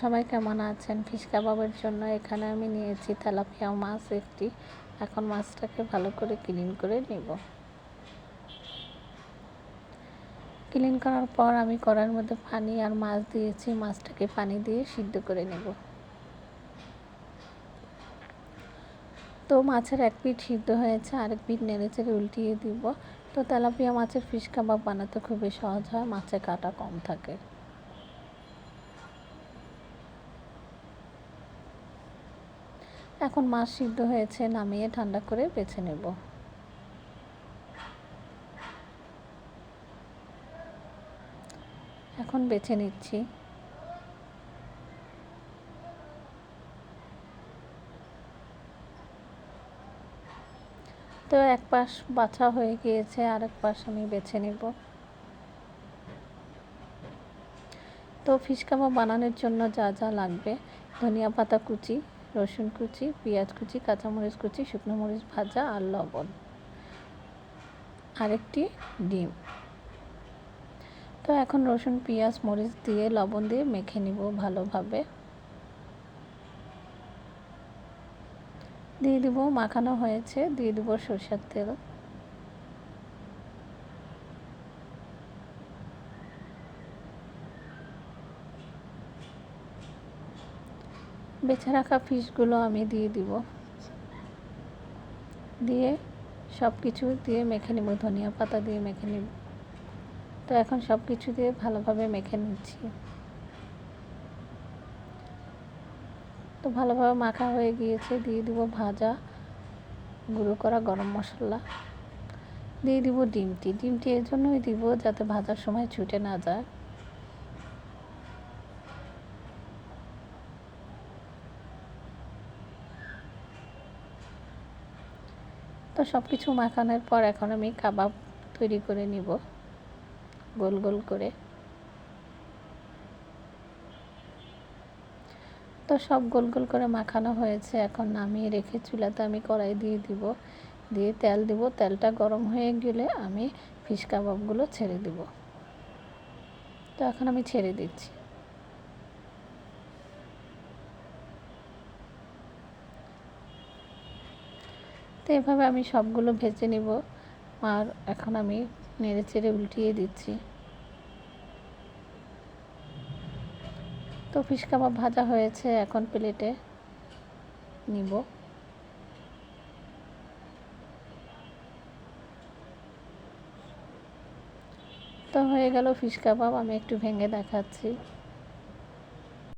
সবাই কেমন আছেন? ফিশ কাবাবের জন্য এখানে আমি নিয়েছি তেলাপিয়া মাছ একটি। এখন মাছটাকে ভালো করে ক্লিন করে নিব। ক্লিন করার পর আমি কড়ার মধ্যে পানি আর মাছ দিয়েছি। মাছটাকে পানি দিয়ে সিদ্ধ করে নেব। তো মাছের এক পিঠ সিদ্ধ হয়েছে, আরেক পিঠ নেড়ে চেড়ে উল্টিয়ে দিব। তো তেলাপিয়া মাছের ফিশ কাবাব বানাতে খুবই সহজ হয় মাছের কাটা কম থাকে। এখন মাছ সিদ্ধ হয়েছে, নামিয়ে ঠান্ডা করে বেছে নেব। এখন বেছে নিচ্ছি। তো এক পাশ বাছা হয়ে গিয়েছে আর এক পাশ আমি বেছে নেব। তো ফিশ কাবাব বানানোর জন্য যা যা লাগবে, ধনিয়া পাতা কুচি রসুন কুচি, পেঁয়াজ কুচি, কাঁচামরিচ কুচি, শুকনো মরিচ ভাজা আর লবণ। আরেকটি ডিম। তো এখন রসুন, পেঁয়াজ, মরিচ দিয়ে লবণ দিয়ে মেখে নিব ভালোভাবে। দিয়ে দিব, মাখানো হয়েছে, দিয়ে দিব সরষের তেল। বেছে রাখা ফিশগুলো আমি দিয়ে দিব। দিয়ে সব কিছু দিয়ে মেখে নেব, ধনিয়া পাতা দিয়ে মেখে নেব। তো এখন সব কিছু দিয়ে ভালোভাবে মেখে নিচ্ছি। তো ভালোভাবে মাখা হয়ে গিয়েছে, দিয়ে দিব ভাজা, গুঁড়ো করা গরম মশলা। দিয়ে দিব ডিমটি ডিমটি এর জন্যই দিব যাতে ভাজার সময় ছুটে না যায়। তো সব কিছু মাখানোর পর এখন আমি কাবাব তৈরি করে নিব, গোল গোল করে। তো সব গোল গোল করে মাখানো হয়েছে, এখন নামিয়ে রেখে চুলাতে আমি কড়াই দিয়ে দিব। দিয়ে তেল দিব, তেলটা গরম হয়ে গেলে আমি ফিশ কাবাবগুলো ছেড়ে দিব। তো এখন আমি ছেড়ে দিচ্ছি। তো এভাবে আমি সবগুলো ভেজে নিব। আর এখন আমি নেড়ে চেড়ে উল্টিয়ে দিচ্ছি। তো ফিশ কাবাব ভাজা হয়েছে এখন প্লেটে নিব। তো হয়ে গেল ফিশ কাবাব, আমি একটু ভেঙে দেখাচ্ছি।